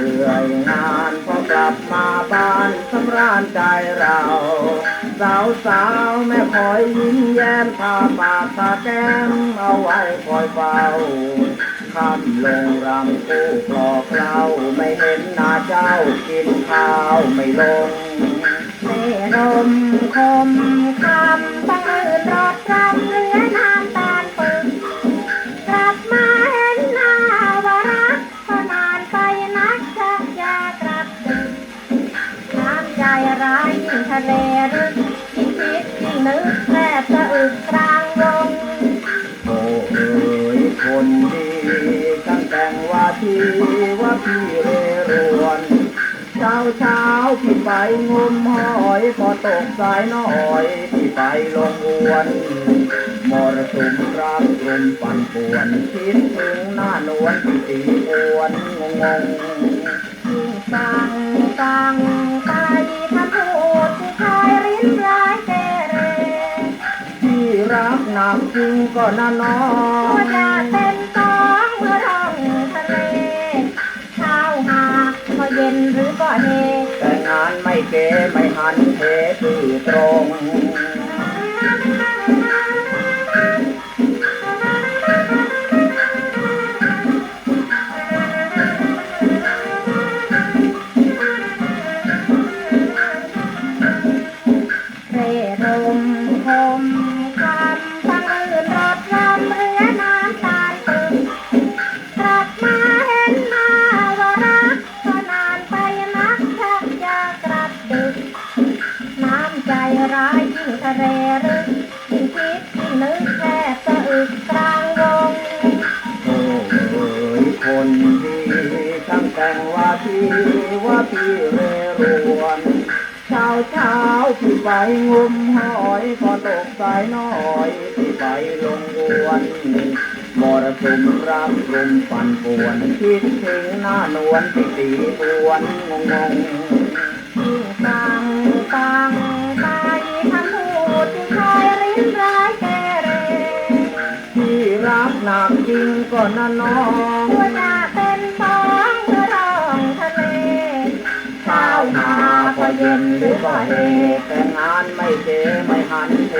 เหนื่อยงานพอกลับมาบ้านสำราญใจเรา สาวสาวแม่คอยยิ้มแย้มพามาตาแก้มเอาไว้คอยเฝ้าคำลงรำคู่กรอกเราไม่เห็นหน้าเจ้ากินข้าวไม่ลงเนรมคมคำ ร้ายยิ่งทะเลรึกยิ่งคิดยิ่งนึกแทบจะอึกกลางวงโอ้เอ๋ยคนดีตั้งแต่งว่าที่ว่าพี่เรรวนเช้าเช้าพี่ไปงมหอยพอตกสายน้อยพี่ไปลงอวนมรสุมรักกลุ่มปั่นป่วนคิดถึงหน้านวลพี่ตีอวนงงงยิ่งฟังฟัง หนักจริงก็น่าน้อหัวใจเป็นสองเมื่อท่องทะเลเช้าหาก็เย็นหรือก็เฮแต่งานไม่เก๋ไม่หันเทพี่ตรง ร้ายยิ่งทะเลรึกยิ่งคิดยิ่งนึกแทบจะอึกกลางวงโอ้เอ๋ยคนดีตั้งแต่งว่าพี่ว่าพี่เรรวนเช้าเช้าพี่ไปงมหอยพอตกสายน้อยพี่ไปลงอวนมรสุมรักกลุ่มปั่นป่วนคิดถึงหน้านวลพี่ตีอวนงงง หนักจริงก็น่าน้องหัวใจเป็นสองเมื่อร้องทะเลข้ามาก็เย็นหรือก็เฮแต่งานไม่เจไม่หันเท